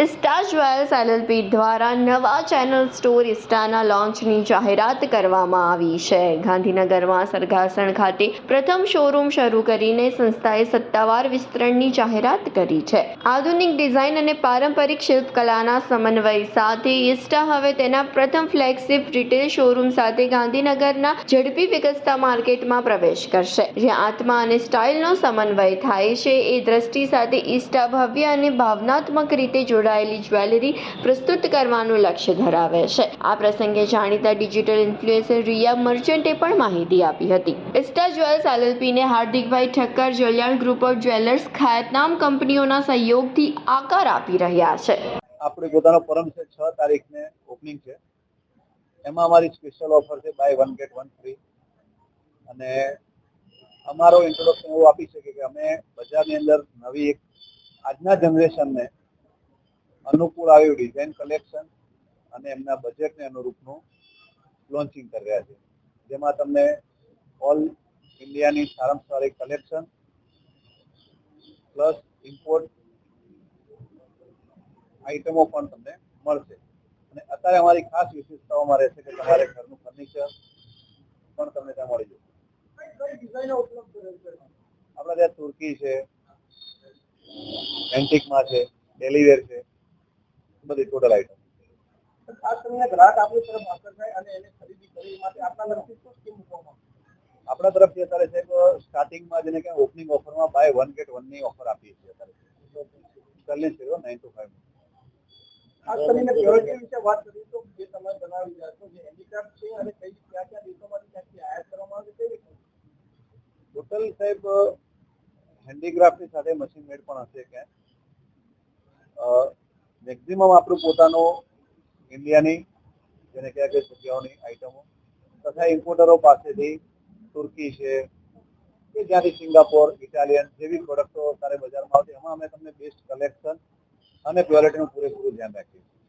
Jewels LLP દ્વારા નવા channel store ઇસ્ટાના લોન્ચની જાહેરાત કરવામાં આવી છે. ગાંધીનગરમાં સરગાસણ ખાતે પ્રથમ શોરૂમ શરૂ કરીને સંસ્થાએ સત્તાવાર વિસ્તરણની જાહેરાત કરી છે. આધુનિક ડિઝાઇન અને પારંપરિક શિલ્પકલાના સમન્વય સાથે ઇસ્ટા હવે તેના પ્રથમ ફ્લેગશિપ રિટેલ શોરૂમ સાથે ગાંધીનગરના ઝડપી વિકસતા માર્કેટમાં પ્રવેશ કરશે. જ્યાં આત્મા અને સ્ટાઇલનો સમન્વય થાય છે, એ દ્રષ્ટિ સાથે ઇસ્ટા ભવ્ય અને ભાવનાત્મક રીતે જોડાયેલી જ્વેલરી પ્રસ્તુત કરવાનું લક્ષ્ય ધરાવે છે. આ પ્રસંગે જાણીતા ડિજિટલ ઇન્ફ્લુએન્સર રિયા મર્ચન્ટે પણ માહિતી આપી હતી. ઇસ્ટા જ્વેલ્સ એલએલપીને હાર્દિકભાઈ ઠક્કર જ્વેલિયાણ ગ્રુપ ઓફ જ્વેલર્સ ખ્યાતનામ કંપનીઓના સહયોગથી આકાર આપી રહ્યા છે. આપણે પોતાનો પરમ છે છ તારીખને ઓપનિંગ છે. એમાં અમારી સ્પેશિયલ ઓફર છે buy one get one free અને અમારો ઇન્ટ્રોડક્શન એવું આપી શકે કે અમે બજારની અંદર નવી એક આજના જનરેશનને અનુકૂળ આવ્યું ડિઝાઇન કલેક્શન અને એમના બજેટને અનુરૂપનું લોન્ચિંગ કરી રહ્યા છે. જેમાં તમને ઓલ ઇન્ડિયાની સારામાં સારી કલેક્શન પ્લસ ઇમ્પોર્ટ આઇટમો પણ તમને મળશે. અને અત્યારે અમારી ખાસ વિશેષતાઓમાં રહેશે કે તમારે ઘરનું ફર્નિચર પણ તમને ત્યાં મળી જશે. આપણા ત્યાં તુર્કી છે એન્ટિકમાં છે ડેલીવેર છે. બધી ટોટલ ગ્રાહક આપણી તરફથી અત્યારે છે સ્ટાર્ટિંગમાં જેને કે ઓપનિંગ ઓફરમાં બાય વન ગેટ વનની ઓફર આપીએ છીએ અત્યારે. છે નાઇન ટુ ફાઈવ ખાસ કરીને પ્યોરિટી વિશે વાત કરીએ તો જે તમે જણાવી રહ્યા છો જે હેન્ડીક્રાફ્ટ છે અને કઈ કયા કયા દેશોમાંથી ક્યાંથી આયાત કરવામાં આવે છે ટોટલ સાહેબ હેન્ડીક્રાફ્ટની સાથે મશીન મેડ પણ હશે ક્યાંક મેક્ઝિમમ આપણું પોતાનું ઇન્ડિયાની જેને કયા કઈ જગ્યાઓની આઇટમો તથા ઇમ્પોર્ટરો પાસેથી તુર્કી છે, કે જ્યાંથી સિંગાપોર ઇટાલિયન જેવી પ્રોડક્ટો અત્યારે બજારમાં આવતી, એમાં અમે તમને બેસ્ટ કલેક્શન અને ક્વોલિટીનું પૂરેપૂરું ધ્યાન રાખીએ છીએ.